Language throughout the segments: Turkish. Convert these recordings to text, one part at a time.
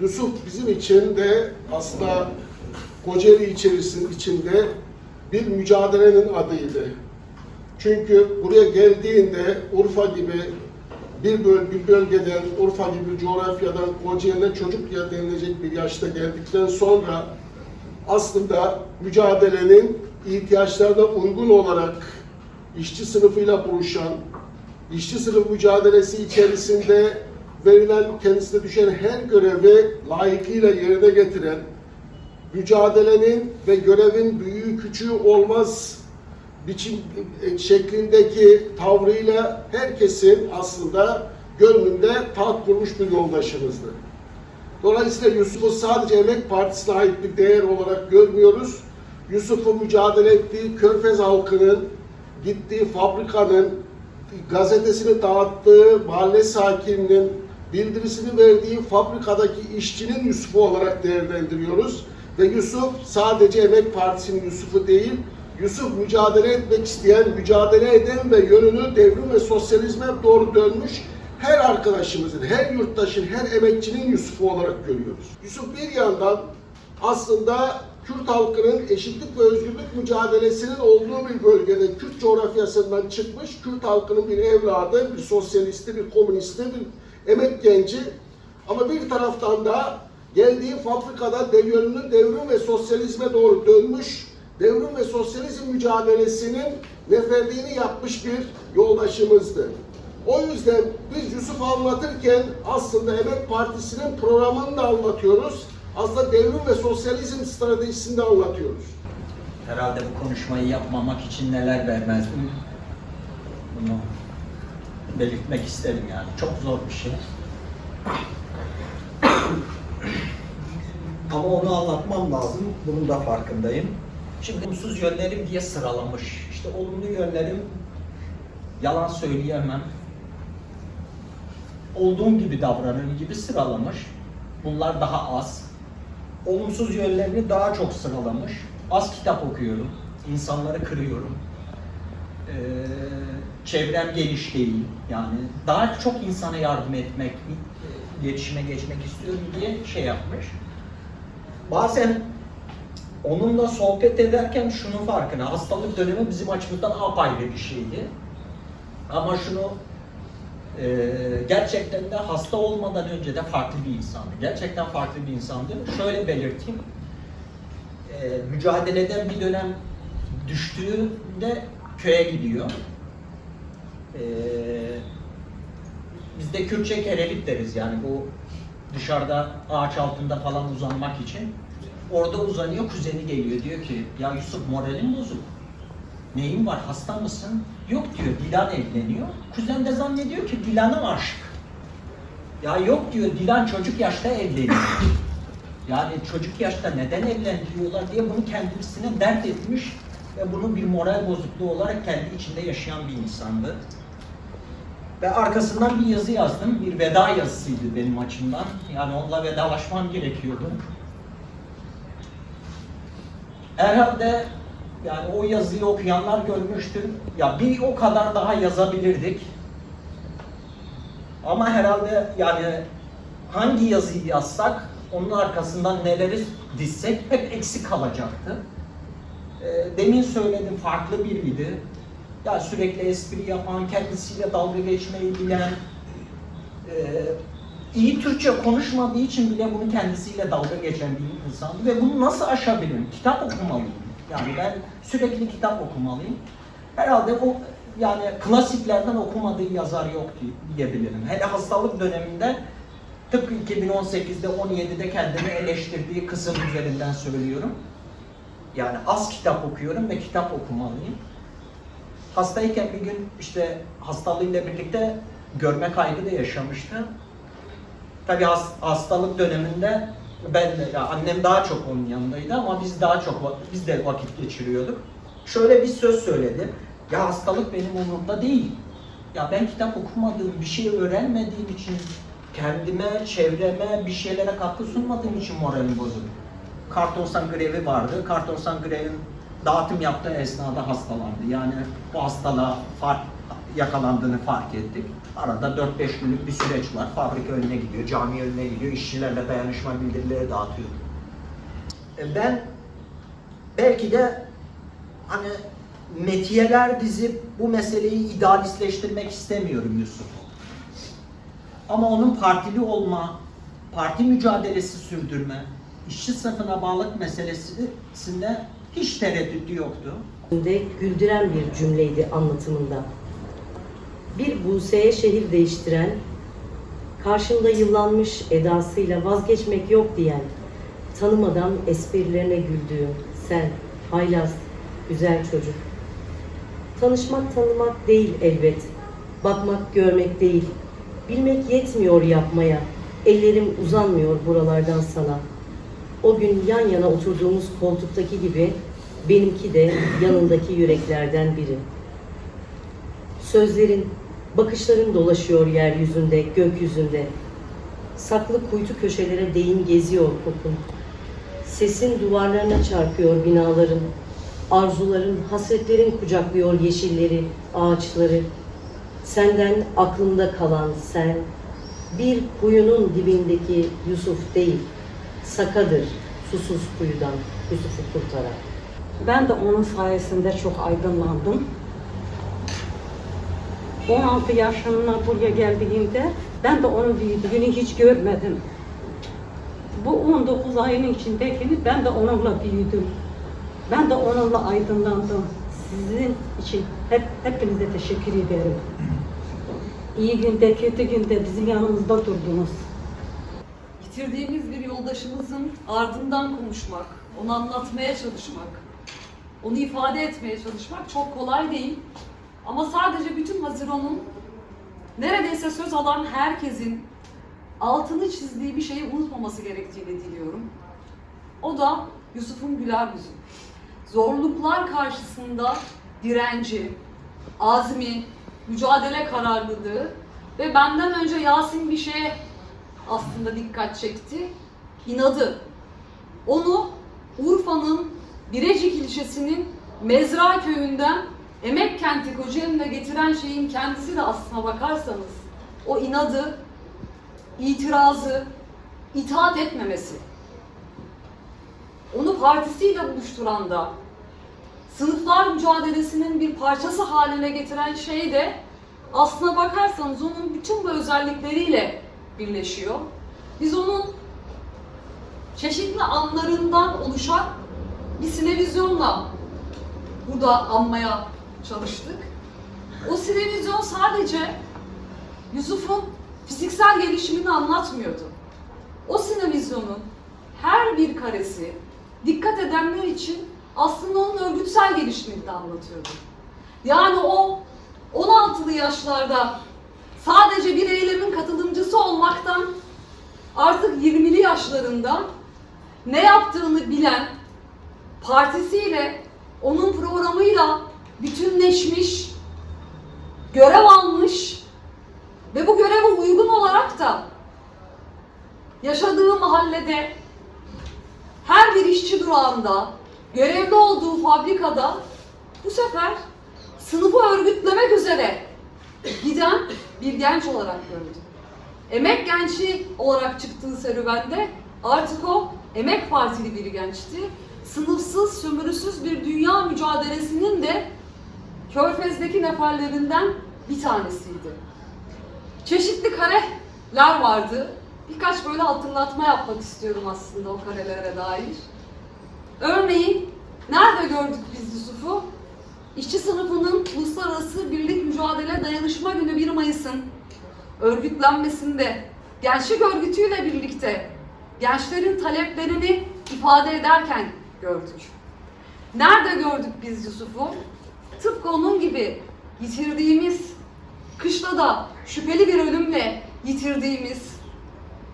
Yusuf bizim için de aslında Kocaeli içerisinin içinde bir mücadelenin adıydı. Çünkü buraya geldiğinde Urfa gibi bir, böl bir bölgeden, Urfa gibi coğrafyadan Kocaeli'ne çocuk ya denilecek bir yaşta geldikten sonra aslında mücadelenin ihtiyaçlarına uygun olarak işçi sınıfıyla buluşan, işçi sınıf mücadelesi içerisinde verilen kendisine düşen her görevi layıkıyla yerine getiren, mücadelenin ve görevin büyüğü küçüğü olmaz biçim e, şeklindeki tavrıyla herkesin aslında gönlünde taht kurmuş bir yoldaşımızdı. Dolayısıyla Yusuf'u sadece Emek Partisi'ne ait bir değer olarak görmüyoruz. Yusuf'u mücadele ettiği Körfez halkının, gittiği fabrikanın, gazetesini dağıttığı mahalle sakininin, bildirisini verdiği fabrikadaki işçinin Yusuf'u olarak değerlendiriyoruz. Ve Yusuf sadece Emek Partisi'nin Yusuf'u değil, Yusuf mücadele etmek isteyen, mücadele eden ve yönünü devrim ve sosyalizme doğru dönmüş her arkadaşımızın, her yurttaşın, her emekçinin Yusuf'u olarak görüyoruz. Yusuf bir yandan aslında Kürt halkının eşitlik ve özgürlük mücadelesinin olduğu bir bölgede Kürt coğrafyasından çıkmış Kürt halkının bir evladı, bir sosyalisti, bir komünisti, bir emek genci. Ama bir taraftan da geldiği fabrikada dev yönünü devrim ve sosyalizme doğru dönmüş, devrim ve sosyalizm mücadelesinin neferliğini yapmış bir yoldaşımızdı. O yüzden biz Yusuf anlatırken aslında Emek Partisi'nin programını da anlatıyoruz. Aslında devrim ve sosyalizm stratejisini de anlatıyoruz. Herhalde bu konuşmayı yapmamak için neler vermezdim. Bunu belirtmek isterim yani. Çok zor bir şey. Ama onu anlatmam lazım. Bunun da farkındayım. Şimdi olumsuz yönlerim diye sıralamış. İşte olumlu yönlerim yalan söyleyemem. Olduğum gibi davranır gibi sıralamış. Bunlar daha az. Olumsuz yönlerini daha çok sıralamış. Az kitap okuyorum. insanları kırıyorum. Ee, çevrem geniş değil. Yani daha çok insana yardım etmek, iletişime geçmek istiyorum diye şey yapmış. Bazen onunla sohbet ederken şunun farkına, hastalık dönemi bizim açımızdan apayrı bir şeydi. Ama şunu e, gerçekten de hasta olmadan önce de farklı bir insandı. Gerçekten farklı bir insandı. Şöyle belirteyim. E, mücadeleden bir dönem düştüğünde köye gidiyor. E, biz de Kürtçe kerelit deriz yani bu dışarıda ağaç altında falan uzanmak için. Orada uzanıyor, kuzeni geliyor diyor ki ya Yusuf moralin bozuk. Neyin var, hasta mısın? Yok diyor, Dilan evleniyor. Kuzen de zannediyor ki Dilan'a aşık. Ya yok diyor, Dilan çocuk yaşta evleniyor. Yani çocuk yaşta neden evlendiriyorlar diye bunu kendisine dert etmiş ve bunun bir moral bozukluğu olarak kendi içinde yaşayan bir insandı. Ve arkasından bir yazı yazdım. Bir veda yazısıydı benim açımdan. Yani onunla vedalaşmam gerekiyordu. Herhalde yani o yazıyı okuyanlar görmüştür. Ya bir o kadar daha yazabilirdik. Ama herhalde yani hangi yazıyı yazsak onun arkasından neleri dizsek hep eksik kalacaktı. Ee, Demin söyledim farklı biriydi. Ya sürekli espri yapan, kendisiyle dalga geçmeyi bilen, e, iyi Türkçe konuşmadığı için bile bunu kendisiyle dalga geçen bir insandı ve bunu nasıl aşabilirim? Kitap okumalıyım. Yani ben sürekli kitap okumalıyım. Herhalde o yani klasiklerden okumadığı yazar yok diye- diyebilirim. Hele hastalık döneminde tıpkı 2018'de 17'de kendimi eleştirdiği kısım üzerinden söylüyorum. Yani az kitap okuyorum ve kitap okumalıyım. Hastayken bir gün işte hastalığıyla birlikte görme kaybı da yaşamıştı. Tabii has- hastalık döneminde ben de, ya annem daha çok onun yanındaydı ama biz daha çok biz de vakit geçiriyorduk. Şöyle bir söz söyledi. Ya hastalık benim umurumda değil. Ya ben kitap okumadığım, bir şey öğrenmediğim için kendime, çevreme bir şeylere katkı sunmadığım için moralim bozuk. Kartonsan grevi vardı. Kartonsan grevin dağıtım yaptığı esnada hastalandı. Yani bu hastalığa fark yakalandığını fark ettik. Arada 4-5 günlük bir süreç var. Fabrika önüne gidiyor, cami önüne gidiyor, işçilerle dayanışma bildirileri dağıtıyor. E, Ben belki de hani metiyeler dizip bu meseleyi idealistleştirmek istemiyorum Yusuf'u. Ama onun partili olma, parti mücadelesi sürdürme, işçi sınıfına bağlılık meselesinde hiç tereddütü yoktu. de güldüren bir cümleydi anlatımında. Bir Buse'ye şehir değiştiren, karşımda yıllanmış edasıyla vazgeçmek yok diyen, tanımadan esprilerine güldüğüm sen, haylaz, güzel çocuk. Tanışmak tanımak değil elbet, bakmak görmek değil, bilmek yetmiyor yapmaya, ellerim uzanmıyor buralardan sana. O gün yan yana oturduğumuz koltuktaki gibi benimki de yanındaki yüreklerden biri. Sözlerin, bakışların dolaşıyor yeryüzünde, gökyüzünde. Saklı kuytu köşelere değin geziyor kokun. Sesin duvarlarına çarpıyor binaların. Arzuların, hasretlerin kucaklıyor yeşilleri, ağaçları. Senden aklımda kalan sen, bir kuyunun dibindeki Yusuf değil, Sakadır susuz kuyudan Yusuf'u kurtaran. Ben de onun sayesinde çok aydınlandım. 16 yaşına buraya geldiğimde ben de onun büyüdüğünü hiç görmedim. Bu 19 ayın içindekini ben de onunla büyüdüm. Ben de onunla aydınlandım. Sizin için hep hepinize teşekkür ederim. İyi günde, kötü günde bizim yanımızda durdunuz. Yitirdiğimiz bir yoldaşımızın ardından konuşmak, onu anlatmaya çalışmak, onu ifade etmeye çalışmak çok kolay değil. Ama sadece bütün Haziran'ın neredeyse söz alan herkesin altını çizdiği bir şeyi unutmaması gerektiğini diliyorum. O da Yusuf'un güler yüzü. Zorluklar karşısında direnci, azmi, mücadele kararlılığı ve benden önce Yasin bir şeye aslında dikkat çekti. İnadı. Onu Urfa'nın Birecik ilçesinin Mezra köyünden Emek kenti Kocaeli'ne getiren şeyin kendisi de aslına bakarsanız o inadı, itirazı, itaat etmemesi. Onu partisiyle buluşturan da sınıflar mücadelesinin bir parçası haline getiren şey de aslına bakarsanız onun bütün bu özellikleriyle birleşiyor. Biz onun çeşitli anlarından oluşan bir sinevizyonla burada anmaya çalıştık. O sinevizyon sadece Yusuf'un fiziksel gelişimini anlatmıyordu. O sinevizyonun her bir karesi dikkat edenler için aslında onun örgütsel gelişimini de anlatıyordu. Yani o 16'lı yaşlarda sadece bir eylemin katılımcısı olmaktan artık 20'li yaşlarında ne yaptığını bilen, partisiyle, onun programıyla bütünleşmiş, görev almış ve bu göreve uygun olarak da yaşadığı mahallede her bir işçi durağında, görevli olduğu fabrikada bu sefer sınıfı örgütlemek üzere giden bir genç olarak gördüm. Emek genci olarak çıktığı serüvende artık o emek partili bir gençti. Sınıfsız, sömürüsüz bir dünya mücadelesinin de Körfez'deki neferlerinden bir tanesiydi. Çeşitli kareler vardı. Birkaç böyle hatırlatma yapmak istiyorum aslında o karelere dair. Örneğin nerede gördük biz Yusuf'u? İşçi sınıfının Uluslararası Birlik Mücadele Dayanışma Günü 1 Mayıs'ın örgütlenmesinde, gençlik örgütüyle birlikte gençlerin taleplerini ifade ederken gördük. Nerede gördük biz Yusuf'u? Tıpkı onun gibi yitirdiğimiz, kışla da şüpheli bir ölümle yitirdiğimiz,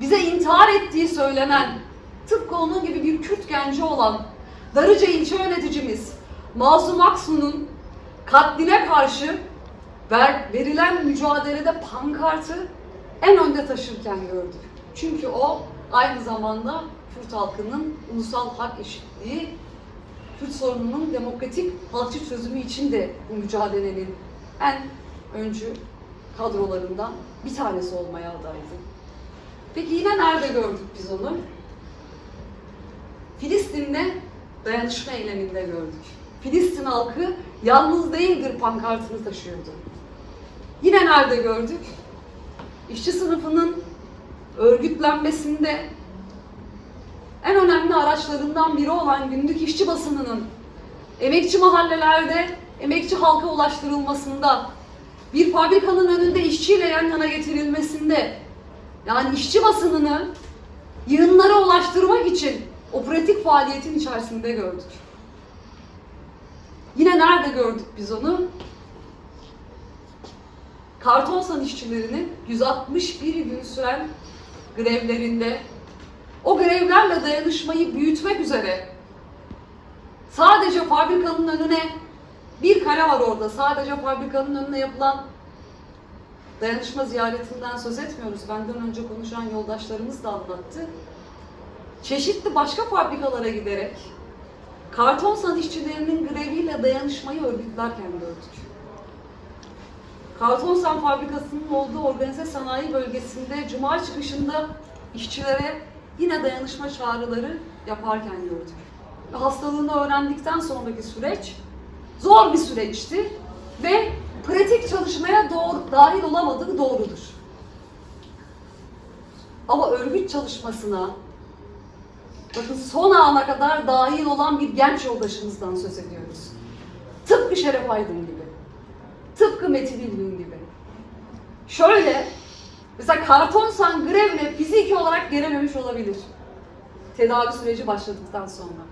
bize intihar ettiği söylenen, tıpkı onun gibi bir Kürt genci olan Darıca ilçe yöneticimiz Mazlum Aksu'nun katline karşı ver, verilen mücadelede pankartı en önde taşırken gördük. Çünkü o aynı zamanda Kürt halkının ulusal hak eşitliği, Kürt sorununun demokratik halkçı çözümü için de bu mücadelenin en öncü kadrolarından bir tanesi olmaya adaydı. Peki yine nerede gördük biz onu? Filistin'de dayanışma eyleminde gördük. Filistin halkı yalnız değildir pankartını taşıyordu. Yine nerede gördük? İşçi sınıfının örgütlenmesinde en önemli araçlarından biri olan günlük işçi basınının emekçi mahallelerde emekçi halka ulaştırılmasında, bir fabrikanın önünde işçiyle yan yana getirilmesinde, yani işçi basınını yığınlara ulaştırmak için o pratik faaliyetin içerisinde gördük. Yine nerede gördük biz onu? Kartonsan işçilerinin 161 gün süren grevlerinde o grevlerle dayanışmayı büyütmek üzere sadece fabrikanın önüne bir kare var orada. Sadece fabrikanın önüne yapılan dayanışma ziyaretinden söz etmiyoruz. Benden önce konuşan yoldaşlarımız da anlattı. Çeşitli başka fabrikalara giderek kartonsan işçilerinin greviyle dayanışmayı örgütlerken gördük. Kartonsan fabrikasının olduğu organize sanayi bölgesinde cuma çıkışında işçilere yine dayanışma çağrıları yaparken gördük. Hastalığını öğrendikten sonraki süreç zor bir süreçti ve pratik çalışmaya doğru, dahil olamadığı doğrudur. Ama örgüt çalışmasına bakın son ana kadar dahil olan bir genç yoldaşımızdan söz ediyoruz. Tıpkı Şeref Aydın gibi. Tıpkı Metin İlgin gibi. Şöyle, mesela kartonsan grevle fiziki olarak gelememiş olabilir. Tedavi süreci başladıktan sonra.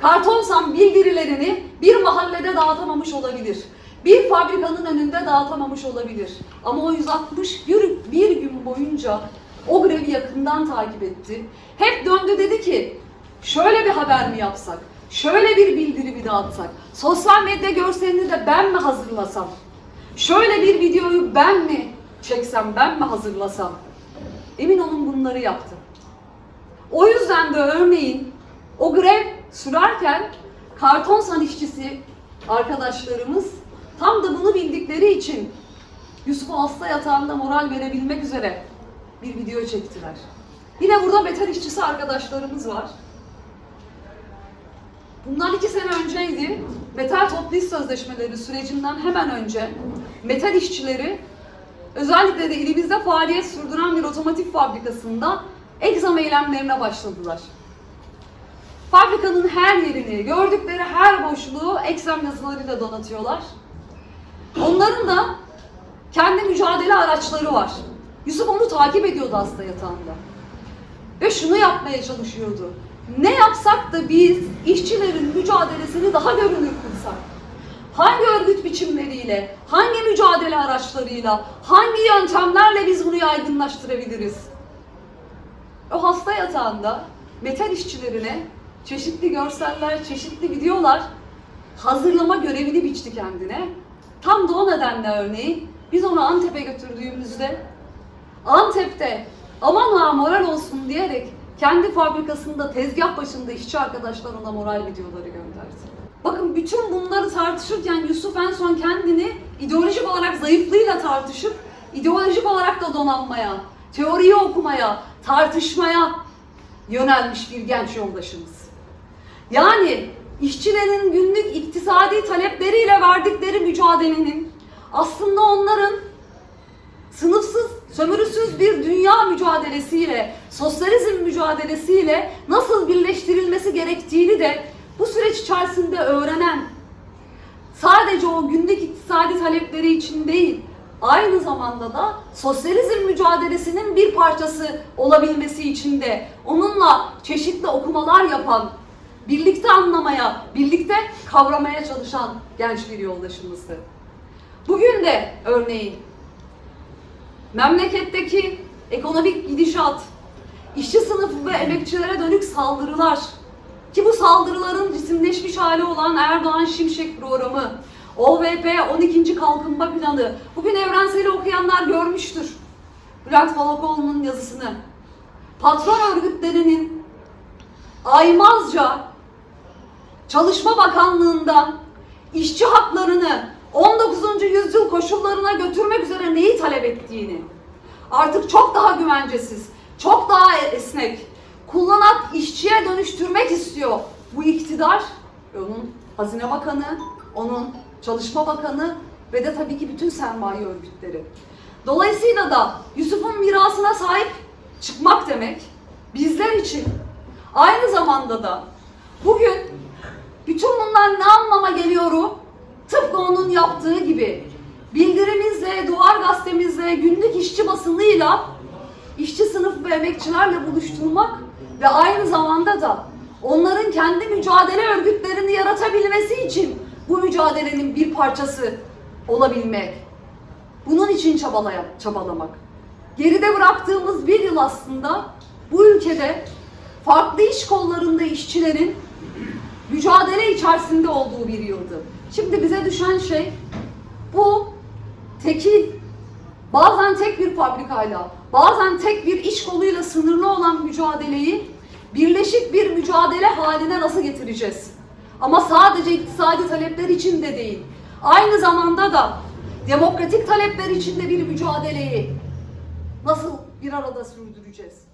Kartonsan bildirilerini bir mahallede dağıtamamış olabilir. Bir fabrikanın önünde dağıtamamış olabilir. Ama o 160 bir, bir gün boyunca o grevi yakından takip etti. Hep döndü dedi ki şöyle bir haber mi yapsak? Şöyle bir bildiri mi dağıtsak? Sosyal medya görselini de ben mi hazırlasam? Şöyle bir videoyu ben mi çeksem, ben mi hazırlasam? Emin olun bunları yaptı. O yüzden de örneğin o grev sürerken karton işçisi arkadaşlarımız tam da bunu bildikleri için Yusuf'u hasta yatağında moral verebilmek üzere bir video çektiler. Yine burada metal işçisi arkadaşlarımız var. Bundan iki sene önceydi. Metal toplu iş sözleşmeleri sürecinden hemen önce metal işçileri özellikle de ilimizde faaliyet sürdüren bir otomotiv fabrikasında egzam eylemlerine başladılar. Fabrikanın her yerini, gördükleri her boşluğu eksem yazılarıyla donatıyorlar. Onların da kendi mücadele araçları var. Yusuf onu takip ediyordu hasta yatağında. Ve şunu yapmaya çalışıyordu. Ne yapsak da biz işçilerin mücadelesini daha görünür kılsak? Hangi örgüt biçimleriyle, hangi mücadele araçlarıyla, hangi yöntemlerle biz bunu yaygınlaştırabiliriz? O hasta yatağında metal işçilerine çeşitli görseller, çeşitli videolar hazırlama görevini biçti kendine. Tam da o nedenle örneğin biz onu Antep'e götürdüğümüzde Antep'te aman ha moral olsun diyerek kendi fabrikasında tezgah başında işçi arkadaşlar ona moral videoları gönderdi. Bakın bütün bunları tartışırken Yusuf en son kendini ideolojik olarak zayıflığıyla tartışıp ideolojik olarak da donanmaya, teoriyi okumaya, tartışmaya yönelmiş bir genç yoldaşımız. Yani işçilerin günlük iktisadi talepleriyle verdikleri mücadelenin aslında onların sınıfsız, sömürüsüz bir dünya mücadelesiyle, sosyalizm mücadelesiyle nasıl birleştirilmesi gerektiğini de bu süreç içerisinde öğrenen, sadece o günlük iktisadi talepleri için değil, aynı zamanda da sosyalizm mücadelesinin bir parçası olabilmesi için de onunla çeşitli okumalar yapan, birlikte anlamaya, birlikte kavramaya çalışan genç bir yoldaşımızdı. Bugün de örneğin memleketteki ekonomik gidişat, işçi sınıfı ve emekçilere dönük saldırılar ki bu saldırıların cisimleşmiş hali olan Erdoğan Şimşek programı, OVP 12. Kalkınma Planı, bugün evrenseli okuyanlar görmüştür. Bülent Falakoğlu'nun yazısını. Patron örgütlerinin aymazca Çalışma Bakanlığı'ndan işçi haklarını 19. yüzyıl koşullarına götürmek üzere neyi talep ettiğini, artık çok daha güvencesiz, çok daha esnek, kullanan işçiye dönüştürmek istiyor. Bu iktidar onun Hazine Bakanı, onun Çalışma Bakanı ve de tabii ki bütün sermaye örgütleri. Dolayısıyla da Yusuf'un mirasına sahip çıkmak demek bizler için. Aynı zamanda da bugün bütün bundan ne anlama geliyoru tıpkı onun yaptığı gibi bildirimizle, duvar gazetemizle, günlük işçi basınıyla işçi sınıfı ve emekçilerle buluşturmak ve aynı zamanda da onların kendi mücadele örgütlerini yaratabilmesi için bu mücadelenin bir parçası olabilmek. Bunun için çabalaya, çabalamak. Geride bıraktığımız bir yıl aslında bu ülkede farklı iş kollarında işçilerin mücadele içerisinde olduğu bir yıldı. Şimdi bize düşen şey bu tekil, bazen tek bir fabrikayla, bazen tek bir iş koluyla sınırlı olan mücadeleyi birleşik bir mücadele haline nasıl getireceğiz? Ama sadece iktisadi talepler için de değil, aynı zamanda da demokratik talepler için de bir mücadeleyi nasıl bir arada sürdüreceğiz?